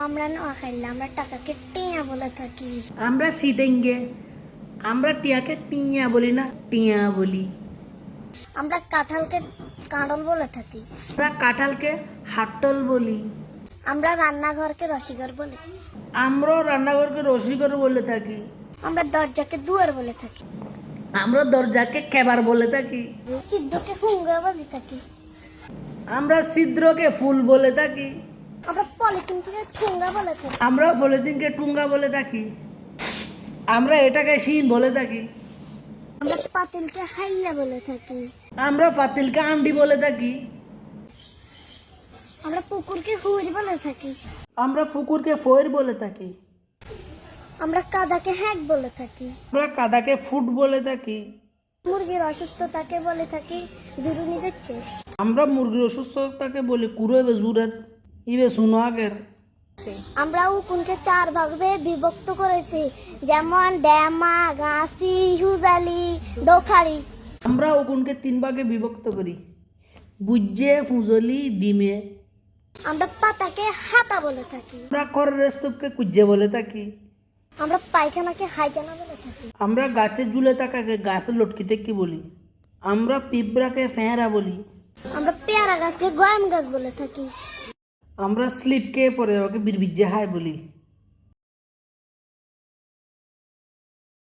আমরা নোয়াখাইলে আমরা টাকাকে টিয়া বলে থাকি। আমরা সিটেঙ্গে আমরা টিয়াকে টিয়া বলি না টিয়া বলি। আমরা কাঁঠালকে কাঁড়ল বলে থাকি। আমরা কাঁঠালকে হাটল বলি। আমরা রান্নাঘরকে রসিঘর বলে। আমরাও রান্নাঘরকে রসিকর বলে থাকি। আমরা দরজাকে দুয়ার বলে থাকি। আমরা দরজাকে কেবার বলে থাকি। সিদ্ধকে হুঙ্গা বলে থাকি। আমরা ছিদ্রকে ফুল বলে থাকি। আমরা পলিথিনকে ঠুঙ্গা বলে থাকি আমরা পলিথিনকে টুঙ্গা বলে থাকি আমরা এটাকে শিন বলে থাকি আমরা পাতিলকে হাইয়া বলে থাকি আমরা ফাতিলকে আন্ডি বলে থাকি আমরা পুকুরকে হুইর বলে থাকি আমরা পুকুরকে ফয়ের বলে থাকি আমরা কাদাকে হ্যাক বলে থাকি আমরা কাদাকে ফুট বলে থাকি মুরগির অসুস্থতাকে বলে থাকি জুরুনি দিচ্ছে আমরা মুরগির অসুস্থতাকে বলি কুড়োবে জুরের ইবে শুনো আগের। আমরা উকুনকে চার ভাগে বিভক্ত করেছি। যেমন ড্যামা গাছি হুজালি দোখারি। আমরা ওগুনকে তিন ভাগে বিভক্ত করি। বুজ্জে ফুজলি ডিমে। আমরা পাতাকে হাতা বলে থাকি। আমরা খড়ের স্তূপকে কুজ্জে বলে থাকি। আমরা পায়খানাকে হাইখানা বলে থাকি। আমরা গাছে ঝুলে থাকাকে গাছের লটকিতে কি বলি? আমরা পিঁপড়াকে ফেঁড়া বলি। আমরা পেয়ারা গাছকে গয়াম গাছ বলে থাকি। আমরা স্লিপকে পরে ওকে বীরবিজ্জাহায় বলি।